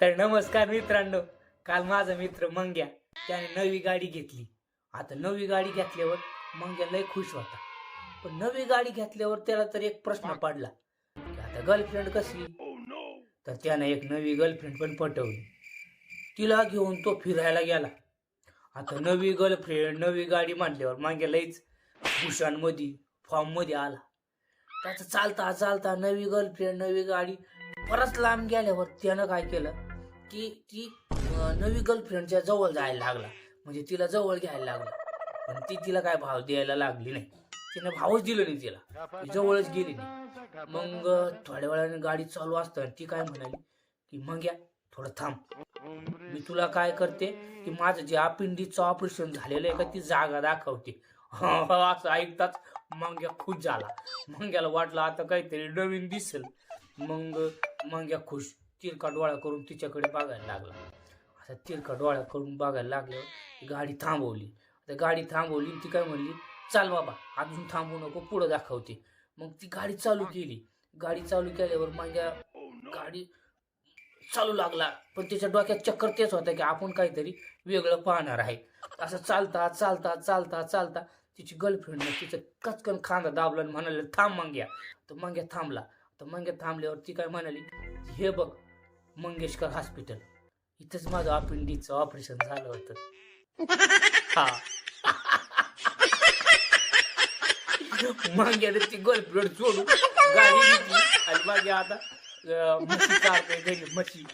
तर नमस्कार मित्रांनो काल माझा मित्र मंग्या त्याने नवी गाडी घेतली. आता नवी गाडी घेतल्यावर मंग्या लय खुश होता. पण नवी गाडी घेतल्यावर त्याला तर एक प्रश्न पडला की आता गर्लफ्रेंड कशी? तर त्याने एक नवी गर्लफ्रेंड पण पटवली. तिला घेऊन तो फिरायला गेला. आता नवी गर्लफ्रेंड नवी गाडी म्हटल्यावर मांग्या लईच भूषणमध्ये फॉर्ममध्ये आला. त्याचं चालता चालता नवी गर्लफ्रेंड नवी गाडी परत लांब गेल्यावर त्यानं काय केलं? की ती नवी गर्लफ्रेंडच्या जवळ जायला लागला. म्हणजे तिला जवळ घ्यायला लागला. पण ती तिला काय भाव द्यायला लागली नाही. तिने भावच दिलं नाही तिला. ती जवळच गेली नाही. मग थोड्या वेळाने गाडी चालू असताना ती काय म्हणाली की मग या थोडं थांब. मी तुला काय करते की माझं जे अपेंडिकचं ऑपरेशन झालेलं आहे का ती जागा दाखवते. असं ऐकताच मंग्या खुश झाला. मंग्याला वाटलं आता काहीतरी नवीन दिसेल. मग मंग्या खुश. तिरका डोळा करून तिच्याकडे बघायला लागला. आता तिरका डोळा करून बघायला लागल्यावर गाडी थांबवली. आता गाडी थांबवली ती काय म्हणली चाल बाबा अजून थांबू नको पुढं दाखवते. मग ती गाडी चालू केली. गाडी चालू केल्यावर माझ्या गाडी चालू लागला. पण त्याच्या डोक्यात चक्कर तेच होतं की आपण काहीतरी वेगळं पाहणार आहे. असं चालता चालता चालता चालता तिची गर्लफ्रेंड तिचं कचकन खांदा दाबला आणि म्हणाले थांब मंग्या. तर मंग्या थांबला. तर मंग्या थांबल्यावर ती काय म्हणाली हे बघ मंगेशकर हॉस्पिटल. इथंच माझं अपेंडिकचं ऑपरेशन झालं होतं. हा. मंग्याने ती गर्लफ्रेंड सोडून. गाडी घेतली. आणि मागे आता अं, म्हशी चारतोय घरी म्हशी.